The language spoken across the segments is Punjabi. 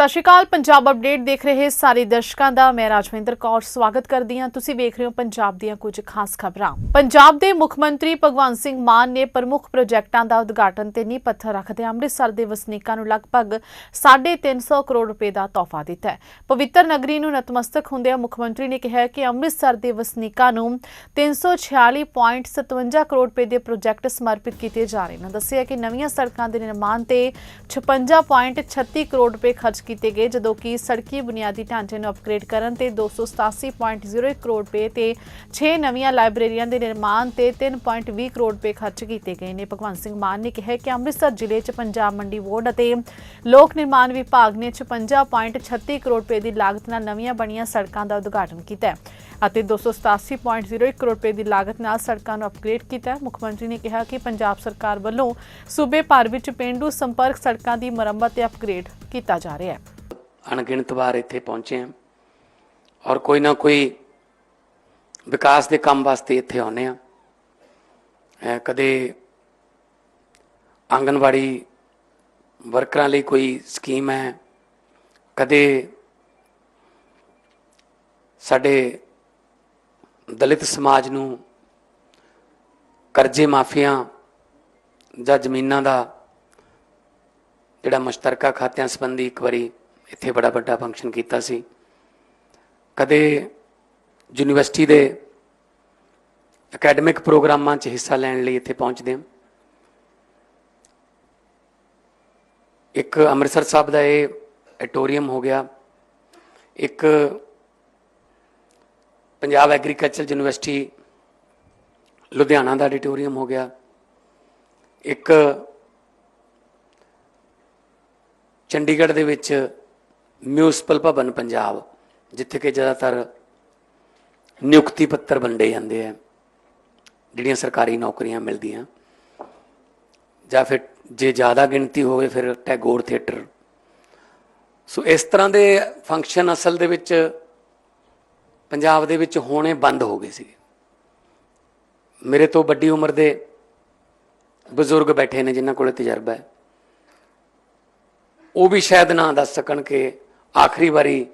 ਸਤਿ ਸ਼੍ਰੀ ਅਕਾਲ। ਪੰਜਾਬ ਅਪਡੇਟ ਦੇਖ ਰਹੇ ਸਾਰੇ ਦਰਸ਼ਕਾਂ ਦਾ। ਮੈਂ ਰਾਜਵਿੰਦਰ ਕੌਰ ਸਵਾਗਤ ਕਰਦੀ ਹਾਂ। ਤੁਸੀਂ ਵੇਖ ਰਹੇ ਹੋ ਪੰਜਾਬ ਦੀਆਂ ਕੁਝ ਖਾਸ ਖਬਰਾਂ। ਪੰਜਾਬ ਦੇ ਮੁੱਖ ਮੰਤਰੀ ਭਗਵੰਤ ਸਿੰਘ ਮਾਨ ਨੇ ਪ੍ਰਮੁੱਖ ਪ੍ਰੋਜੈਕਟਾਂ ਦਾ ਉਦਘਾਟਨ ਤੇ ਨੀਂਹ ਪੱਥਰ ਰੱਖਦੇ ਅੰਮ੍ਰਿਤਸਰ ਦੇ ਵਸਨੀਕਾਂ ਨੂੰ ਲਗਭਗ 350 ਕਰੋੜ ਰੁਪਏ ਦਾ ਤੋਹਫਾ ਦਿੱਤਾ ਹੈ। ਪਵਿੱਤਰ ਨਗਰੀ ਨੂੰ ਨਤਮਸਤਕ ਹੁੰਦਿਆਂ ਮੁੱਖ ਮੰਤਰੀ ਨੇ ਕਿਹਾ ਕਿ ਅੰਮ੍ਰਿਤਸਰ ਦੇ ਵਸਨੀਕਾਂ ਨੂੰ 346.57 ਕਰੋੜ ਰੁਪਏ ਦੇ ਪ੍ਰੋਜੈਕਟ ਸਮਰਪਿਤ ਕੀਤੇ ਜਾ ਰਹੇ ਨੇ। ਦੱਸਿਆ ਕਿ ਨਵੀਆਂ ਸੜਕਾਂ ਦੇ ਨਿਰਮਾਣ ਤੇ 56.36 ਕਰੋੜ ਰੁਪਏ ਖਰਚ ਕੀਤੇ ਗਏ, ਜਦੋਂ ਕਿ ਸੜਕੀ ਬੁਨਿਆਦੀ ਢਾਂਚੇ ਨੂੰ ਅਪਗ੍ਰੇਡ ਕਰਨ ਤੇ 287.01 ਕਰੋੜ ਰੁਪਏ ਤੇ 6 ਨਵੀਆਂ ਲਾਇਬ੍ਰੇਰੀਆਂ ਦੇ ਨਿਰਮਾਣ ਤੇ 3.20 ਕਰੋੜ ਰੁਪਏ ਖਰਚ ਕੀਤੇ ਗਏ ਨੇ। ਭਗਵੰਤ ਸਿੰਘ ਮਾਨ ਨੇ ਕਿਹਾ ਕਿ ਅੰਮ੍ਰਿਤਸਰ ਜ਼ਿਲ੍ਹੇ 'ਚ ਪੰਜਾਬ ਮੰਡੀ ਬੋਰਡ ਅਤੇ ਲੋਕ ਨਿਰਮਾਣ ਵਿਭਾਗ ਨੇ 56.36 ਕਰੋੜ ਰੁਪਏ ਦੀ ਲਾਗਤ ਨਾਲ ਨਵੀਆਂ ਬਣੀਆਂ ਸੜਕਾਂ ਦਾ ਉਦਘਾਟਨ ਕੀਤਾ ਹੈ ਅਤੇ 287.01 ਕਰੋੜ ਰੁਪਏ ਦੀ ਲਾਗਤ ਨਾਲ ਸੜਕਾਂ ਨੂੰ ਅਪਗ੍ਰੇਡ ਕੀਤਾ ਮੁੱਖ ਮੰਤਰੀ ਨੇ ਕਿਹਾ ਕਿ ਪੰਜਾਬ ਸਰਕਾਰ ਵੱਲੋਂ ਸੂਬੇ ਭਰ ਵਿੱਚ ਪੇਂਡੂ ਸੰਪਰਕ ਸੜਕਾਂ ਦੀ ਮੁਰੰਮਤ ਤੇ ਅਪਗ੍ਰੇਡ ਕੀਤਾ ਜਾ ਰਿਹਾ ਹੈ। ਅਣਗਿਣਤ ਵਾਰ ਇੱਥੇ ਪਹੁੰਚੇ ਹਾਂ ਔਰ ਕੋਈ ਨਾ ਕੋਈ ਵਿਕਾਸ ਦੇ ਕੰਮ ਵਾਸਤੇ ਇੱਥੇ ਆਉਨੇ ਆ ਕਦੇ ਆਂਗਨਵਾੜੀ ਵਰਕਰਾਂ ਲਈ ਕੋਈ ਸਕੀਮ ਹੈ, ਕਦੇ ਸਾਡੇ ਦਲਿਤ ਸਮਾਜ ਨੂੰ ਕਰਜ਼ੇ ਮਾਫੀਆਂ ਜਾਂ ਜ਼ਮੀਨਾਂ ਦਾ ਜਿਹੜਾ ਮੁਸ਼ਤਰਕਾ ਖਾਤਿਆਂ ਸੰਬੰਧੀ ਇੱਕ ਵਾਰੀ ਇੱਥੇ ਬੜਾ ਵੱਡਾ ਫੰਕਸ਼ਨ ਕੀਤਾ ਸੀ। ਕਦੇ ਯੂਨੀਵਰਸਿਟੀ ਦੇ ਅਕੈਡਮਿਕ ਪ੍ਰੋਗਰਾਮਾਂ 'ਚ ਹਿੱਸਾ ਲੈਣ ਲਈ ਇੱਥੇ ਪਹੁੰਚਦੇ ਹਾਂ। ਇੱਕ ਅੰਮ੍ਰਿਤਸਰ ਸਾਹਿਬ ਦਾ ਇਹ ਐਟੋਰੀਅਮ ਹੋ ਗਿਆ। ਇੱਕ ਪੰਜਾਬ ਐਗਰੀਕਲਚਰ ਯੂਨੀਵਰਸਿਟੀ ਲੁਧਿਆਣਾ ਦਾ ਐਡੀਟੋਰੀਅਮ ਹੋ ਗਿਆ। ਇੱਕ ਚੰਡੀਗੜ੍ਹ ਦੇ ਵਿੱਚ ਮਿਊਨਿਸਪਲ ਭਵਨ ਪੰਜਾਬ, ਜਿੱਥੇ ਕਿ ਜ਼ਿਆਦਾਤਰ ਨਿਯੁਕਤੀ ਪੱਤਰ ਵੰਡੇ ਜਾਂਦੇ ਆ, ਜਿਹੜੀਆਂ ਸਰਕਾਰੀ ਨੌਕਰੀਆਂ ਮਿਲਦੀਆਂ। ਜਾਂ ਫਿਰ ਜੇ ਜ਼ਿਆਦਾ ਗਿਣਤੀ ਹੋਵੇ ਫਿਰ ਟੈਗੋਰ ਥੀਏਟਰ। ਸੋ ਇਸ ਤਰ੍ਹਾਂ ਦੇ ਫੰਕਸ਼ਨ ਅਸਲ ਦੇ ਵਿੱਚ ਪੰਜਾਬ ਦੇ ਵਿੱਚ ਹੋਣੇ ਬੰਦ ਹੋ ਗਏ ਸੀ ਮੇਰੇ ਤੋਂ ਵੱਡੀ ਉਮਰ ਦੇ ਬਜ਼ੁਰਗ ਬੈਠੇ ਨੇ, ਜਿਨ੍ਹਾਂ ਕੋਲੇ ਤਜਰਬਾ ਹੈ। ਉਹ ਵੀ ਸ਼ਾਇਦ ਨਾ ਦੱਸ ਸਕਣ ਕਿ ਆਖਰੀ ਵਾਰੀ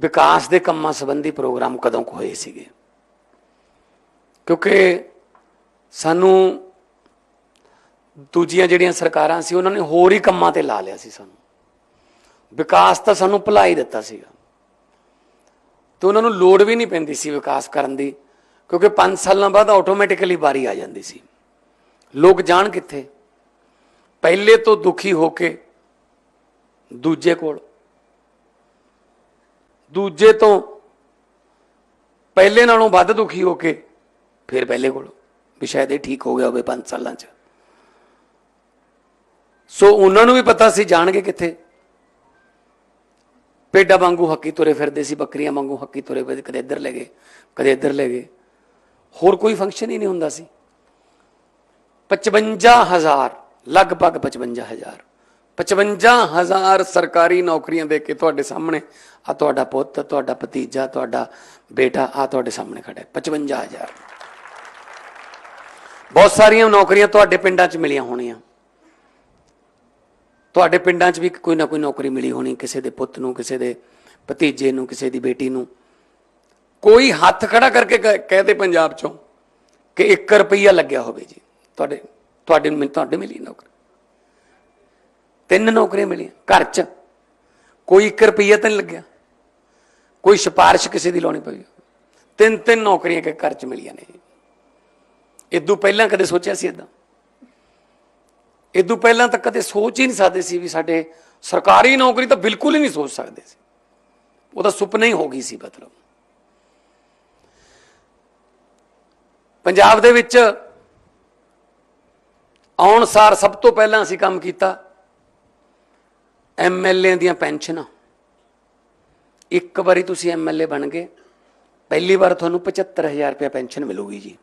ਵਿਕਾਸ ਦੇ ਕੰਮਾਂ ਸੰਬੰਧੀ ਪ੍ਰੋਗਰਾਮ ਕਦੋਂ ਕੁ ਹੋਏ ਸੀਗੇ। ਕਿਉਂਕਿ ਸਾਨੂੰ ਦੂਜੀਆਂ ਜਿਹੜੀਆਂ ਸਰਕਾਰਾਂ ਸੀ, ਉਹਨਾਂ ਨੇ ਹੋਰ ਹੀ ਕੰਮਾਂ ਤੇ ਲਾ ਲਿਆ ਸੀ ਸਾਨੂੰ। ਵਿਕਾਸ ਤਾਂ ਸਾਨੂੰ ਭੁਲਾ ਹੀ ਦਿੱਤਾ ਸੀਗਾ। ਤੇ ਉਹਨਾਂ ਨੂੰ ਲੋੜ ਵੀ ਨਹੀਂ ਪੈਂਦੀ ਸੀ ਵਿਕਾਸ ਕਰਨ ਦੀ, ਕਿਉਂਕਿ 5 ਸਾਲਾਂ ਬਾਅਦ ਆਟੋਮੈਟਿਕਲੀ ਵਾਰੀ ਆ ਜਾਂਦੀ ਸੀ। ਲੋਕ ਜਾਣ ਕਿੱਥੇ? ਪਹਿਲੇ ਤੋਂ ਦੁਖੀ ਹੋ ਕੇ ਦੂਜੇ ਕੋਲ। ਦੂਜੇ ਤੋਂ ਪਹਿਲੇ ਨਾਲੋਂ ਵੱਧ ਦੁਖੀ ਹੋ ਕੇ ਫਿਰ ਪਹਿਲੇ ਕੋਲ। ਵੀ ਸ਼ਾਇਦ ਇਹ ਠੀਕ ਹੋ ਗਿਆ ਹੋਵੇ 5 ਸਾਲਾਂ 'ਚ। ਸੋ ਉਹਨਾਂ ਨੂੰ ਵੀ ਪਤਾ ਸੀ, ਜਾਣਗੇ ਕਿੱਥੇ। ਪੇਡਾ ਵਾਂਗੂ ਹੱਕੀ ਤੁਰੇ ਫਿਰਦੇ ਸੀ, ਬੱਕਰੀਆਂ ਵਾਂਗੂ ਹੱਕੀ ਤੁਰੇ ਫਿਰਦੇ ਕਦੇ ਇੱਧਰ ਲੈ ਗਏ, ਕਦੇ ਇੱਧਰ ਲੈ ਗਏ। ਹੋਰ ਕੋਈ ਫੰਕਸ਼ਨ ਹੀ ਨਹੀਂ ਹੁੰਦਾ ਸੀ। 55000 ਲਗਭਗ 55000 55000 ਸਰਕਾਰੀ ਨੌਕਰੀਆਂ ਦੇ ਕੇ ਤੁਹਾਡੇ ਸਾਹਮਣੇ ਆ ਤੁਹਾਡਾ ਪੁੱਤ, ਤੁਹਾਡਾ ਭਤੀਜਾ, ਤੁਹਾਡਾ ਬੇਟਾ ਆ ਤੁਹਾਡੇ ਸਾਹਮਣੇ ਖੜਾ ਹੈ। 55000 ਬਹੁਤ ਸਾਰੀਆਂ ਨੌਕਰੀਆਂ ਤੁਹਾਡੇ ਪਿੰਡਾਂ 'ਚ ਮਿਲੀਆਂ ਹੋਣੀਆਂ। ਤੁਹਾਡੇ ਪਿੰਡਾਂ 'ਚ ਵੀ ਕੋਈ ਨਾ ਕੋਈ ਨੌਕਰੀ ਮਿਲੀ ਹੋਣੀ, ਕਿਸੇ ਦੇ ਪੁੱਤ ਨੂੰ, ਕਿਸੇ ਦੇ ਭਤੀਜੇ ਨੂੰ, ਕਿਸੇ ਦੀ ਬੇਟੀ ਨੂੰ। ਕੋਈ ਹੱਥ ਖੜਾ ਕਰਕੇ ਕਹਿ- ਕਹਿ ਦੇ ਪੰਜਾਬ 'ਚੋਂ ਕਿ 1 ਰੁਪਈਆ ਲੱਗਿਆ ਹੋਵੇ ਜੀ। ਤੁਹਾਡੇ ਤੁਹਾਡੇ ਨੂੰ ਤੁਹਾਡੇ ਮਿਲੀ ਨੌਕਰੀ। ਤਿੰਨ ਨੌਕਰੀਆਂ ਮਿਲੀਆਂ, ਘਰ 'ਚ। ਕੋਈ 1 ਰੁਪਈਆ ਤਾਂ ਨਹੀਂ ਲੱਗਿਆ। ਕੋਈ ਸਿਫਾਰਿਸ਼ ਕਿਸੇ ਦੀ ਲਾਉਣੀ ਪਈ। ਤਿੰਨ ਤਿੰਨ ਨੌਕਰੀਆਂ ਕਿ ਘਰ 'ਚ ਮਿਲੀਆਂ ਨੇ। ਇਦੋਂ ਪਹਿਲਾਂ ਕਦੇ ਸੋਚਿਆ ਸੀ ਇਦਾਂ ਇਦੋਂ ਪਹਿਲਾਂ ਤਾਂ ਕਦੇ ਸੋਚ ਹੀ ਨਹੀਂ ਸਕਦੇ ਸੀ ਵੀ ਸਾਡੇ ਸਰਕਾਰੀ ਨੌਕਰੀ ਤਾਂ ਬਿਲਕੁਲ ਹੀ ਨਹੀਂ ਸੋਚ ਸਕਦੇ ਸੀ। ਉਹਦਾ ਸੁਪਨਾ ਹੀ ਹੋ ਗਈ ਸੀ ਮਤਲਬ। ਪੰਜਾਬ ਦੇ ਵਿੱਚ ਆਉਣ ਸਾਰ ਸਭ ਤੋਂ ਪਹਿਲਾਂ ਅਸੀਂ ਕੰਮ ਕੀਤਾ। ਐਮਐਲਏ ਦੀਆਂ ਪੈਨਸ਼ਨਾਂ। ਇੱਕ ਵਾਰੀ ਤੁਸੀਂ ਐਮਐਲਏ ਬਣ ਗਏ, ਪਹਿਲੀ ਵਾਰ ਤੁਹਾਨੂੰ 75000 ਰੁਪਏ ਪੈਨਸ਼ਨ ਮਿਲੂਗੀ ਜੀ,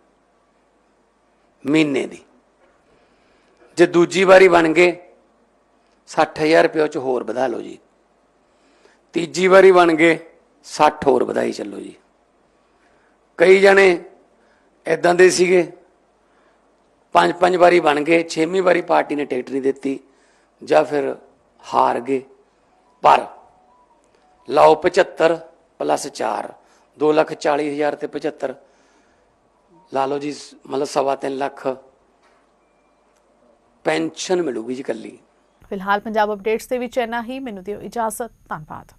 ਮਹੀਨੇ ਦੀ। ਜੇ ਦੂਜੀ ਵਾਰੀ ਬਣ ਗਏ 60000 ਰੁਪਏ ਚ ਹੋਰ ਵਧਾ ਲਓ ਜੀ। ਤੀਜੀ ਵਾਰੀ ਬਣ ਗਏ 60 ਹੋਰ ਵਧਾਈ ਚੱਲੋ ਜੀ। ਕਈ ਜਣੇ ਇਦਾਂ ਦੇ ਸੀਗੇ ਪੰਜ ਪੰਜ ਵਾਰੀ ਬਣ ਗਏ, ਛੇਵੀਂ ਵਾਰੀ ਪਾਰਟੀ ਨੇ ਟਿਕਟ ਨਹੀਂ ਦਿੱਤੀ, ਜਾਂ ਫਿਰ ਹਾਰ ਗਏ। ਪਰ ਲਓ 75 ਪਲੱਸ 4 2 ਲੱਖ 40 ਹਜ਼ਾਰ ਤੇ 75 ਲਾ ਲਓ ਜੀ, ਮਤਲਬ ਸਵਾ ਤਿੰਨ ਲੱਖ ਪੈਨਸ਼ਨ ਮਿਲੂਗੀ ਜੀ ਕੱਲੀ ਫਿਲਹਾਲ ਪੰਜਾਬ ਅਪਡੇਟਸ ਦੇ ਵਿੱਚ ਇੰਨਾ ਹੀ। ਮੈਨੂੰ ਦਿਓ ਇਜਾਜ਼ਤ। ਧੰਨਵਾਦ।